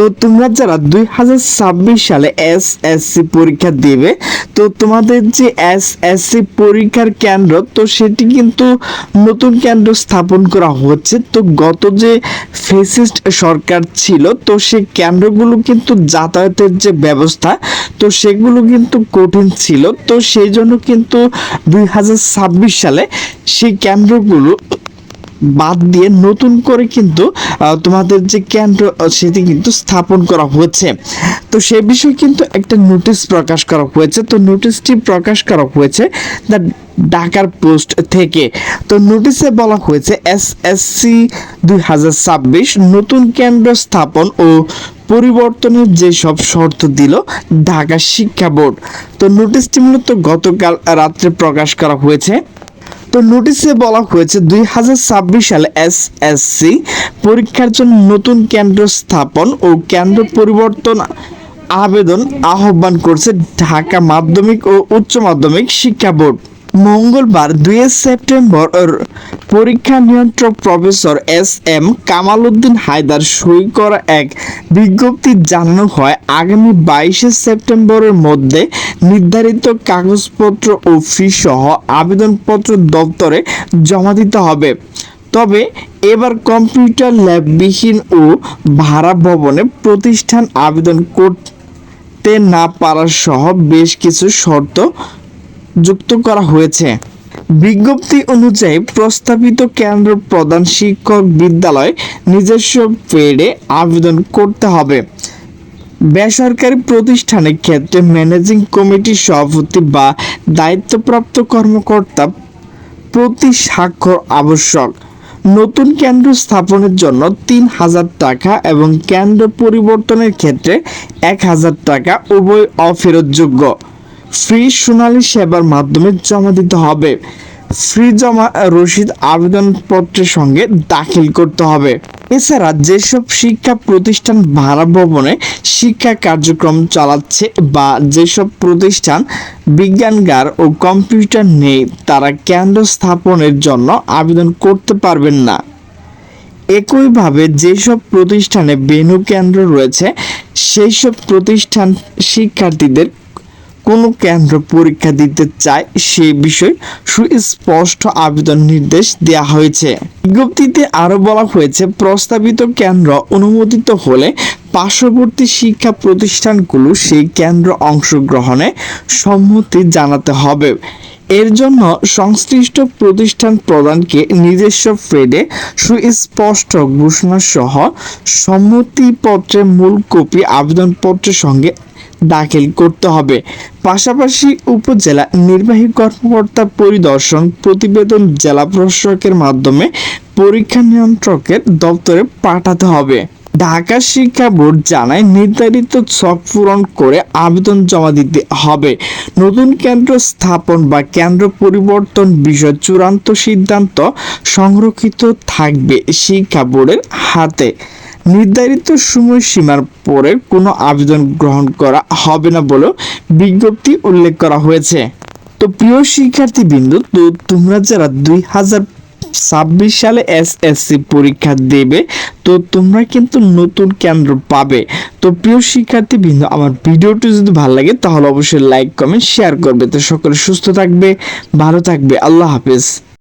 তো তোমরা যারা দুই হাজার ছাব্বিশ সালে এস এসসি পরীক্ষা দেবে, তো তোমাদের যে এস এসসি পরীক্ষার কেন্দ্র, তো সেটি কিন্তু নতুন কেন্দ্র স্থাপন করা হচ্ছে। তো গত যে ফেসিস্ট সরকার ছিল, তো সেই কেন্দ্রগুলো কিন্তু যাতায়াতের যে ব্যবস্থা, তো সেগুলো কিন্তু কঠিন ছিল। তো সেই জন্য কিন্তু দুই হাজার ছাব্বিশ সালে সেই কেন্দ্রগুলো বাদ দিয়ে নতুন করে কিন্তু তোমাদের যে কেন্দ্র সেটি কিন্তু স্থাপন করা হয়েছে। তো সে বিষয়ে কিন্তু একটা নোটিশ প্রকাশ করা হয়েছে। তো নোটিশটি প্রকাশ করা হয়েছে দ্য ঢাকার পোস্ট থেকে। তো নোটিশে বলা হয়েছে, এস এস সি দুই হাজার ছাব্বিশ নতুন কেন্দ্র স্থাপন ও পরিবর্তনের যেসব শর্ত দিল ঢাকা শিক্ষা বোর্ড। তো নোটিশটি মূলত গতকাল রাত্রে প্রকাশ করা হয়েছে। তো নোটিশে বলা হয়েছে দুই হাজার ছাব্বিশ সালে এস এস সি পরীক্ষার জন্য নতুন কেন্দ্র স্থাপন ও কেন্দ্র পরিবর্তন আবেদন আহ্বান করছে ঢাকা মাধ্যমিক ও উচ্চ মাধ্যমিক শিক্ষা বোর্ড। মঙ্গলবার দুই সেপ্টেম্বর পরীক্ষা নিয়ন্ত্রক professor S M Kamal Uddin Haider সই করা এক বিজ্ঞপ্তি জানানো হয়, আগামী বাইশে সেপ্টেম্বরের মধ্যে নির্ধারিত কাগজপত্র ও ফি সহ আবেদনপত্র দপ্তরে জমা দিতে হবে। তবে এবার কম্পিউটার ল্যাববিহীন ও ভাড়া ভবনে প্রতিষ্ঠান আবেদন করতে না পারার সহ বেশ কিছু শর্ত যুক্ত করা হয়েছে। বিজ্ঞপ্তি অনুযায়ী প্রস্তাবিত কেন্দ্র প্রধান শিক্ষক বিদ্যালয় নিজস্ব পেডে আবেদন করতে হবে। বেসরকারি প্রতিষ্ঠানের ক্ষেত্রে ম্যানেজিং কমিটির সভাপতি বা দায়িত্বপ্রাপ্ত কর্মকর্তা প্রতি স্বাক্ষর আবশ্যক। নতুন কেন্দ্র স্থাপনের জন্য তিন হাজার টাকা এবং কেন্দ্র পরিবর্তনের ক্ষেত্রে এক হাজার টাকা উভয় অফেরতযোগ্য। ফ্রি সোনালী সেবার মাধ্যমে জমা দিতে হবে। ফ্রি জমা রসিদ আবেদনপত্রের সঙ্গে দাখিল করতে হবে। এছাড়া যেসব শিক্ষা প্রতিষ্ঠান ভাড়া ভবনে শিক্ষা কার্যক্রম চালাচ্ছে বা যেসব প্রতিষ্ঠান বিজ্ঞানগার ও কম্পিউটার নেই, তারা কেন্দ্র স্থাপনের জন্য আবেদন করতে পারবেন না। একইভাবে যেসব প্রতিষ্ঠানে বেনু কেন্দ্র রয়েছে সেই সব প্রতিষ্ঠান শিক্ষার্থীদের কোনো কেন্দ্র পরীক্ষা দিতে চায় সে বিষয়ে সুস্পষ্ট আবেদন নির্দেশ দেওয়া হয়েছে। বিজ্ঞপ্তিতে আরও বলা হয়েছে, প্রস্তাবিত কেন্দ্র অনুমোদিত হলে পার্শ্ববর্তী শিক্ষা প্রতিষ্ঠানগুলো সেই কেন্দ্র অংশগ্রহণে সম্মতি জানাতে হবে। এর জন্য সংশ্লিষ্ট প্রতিষ্ঠান প্রদানকে নিজস্ব ফেডে সুস্পষ্ট ঘোষণা সহ সম্মতিপত্রের মূল কপি, আবেদনপত্রের সঙ্গে দাখিল করতে হবে। পাশাপাশি উপজেলা নির্বাহী কর্মকর্তা পরিদর্শন প্রতিবেদন জেলা প্রশাসকের মাধ্যমে পরীক্ষা নিয়ন্ত্রকের দপ্তরে পাঠাতে হবে। ঢাকা শিক্ষা বোর্ড জানায়, নির্ধারিত ছক পূরণ করে আবেদন জমা দিতে হবে। নতুন কেন্দ্র স্থাপন বা কেন্দ্র পরিবর্তন বিষয় চূড়ান্ত সিদ্ধান্ত সংরক্ষিত থাকবে শিক্ষা বোর্ডের হাতে। নির্ধারিত সময়সীমার পরে কোনো আবেদন গ্রহণ করা হবে না বলেও বিজ্ঞপ্তি উল্লেখ করা হয়েছে। তো প্রিয় শিক্ষার্থী বিন্দু তো তোমরা যারা দুই হাজার ছাব্বিশ সালে এসএসসি পরীক্ষা দেবে, তো তোমরা কিন্তু নতুন কেন্দ্র পাবে। তো প্রিয় শিক্ষার্থী বিন্দু আমার ভিডিওটি যদি ভালো লাগে, তাহলে অবশ্যই লাইক, কমেন্ট, শেয়ার করবে। তো সকলে সুস্থ থাকবে, ভালো থাকবে। আল্লাহ হাফেজ।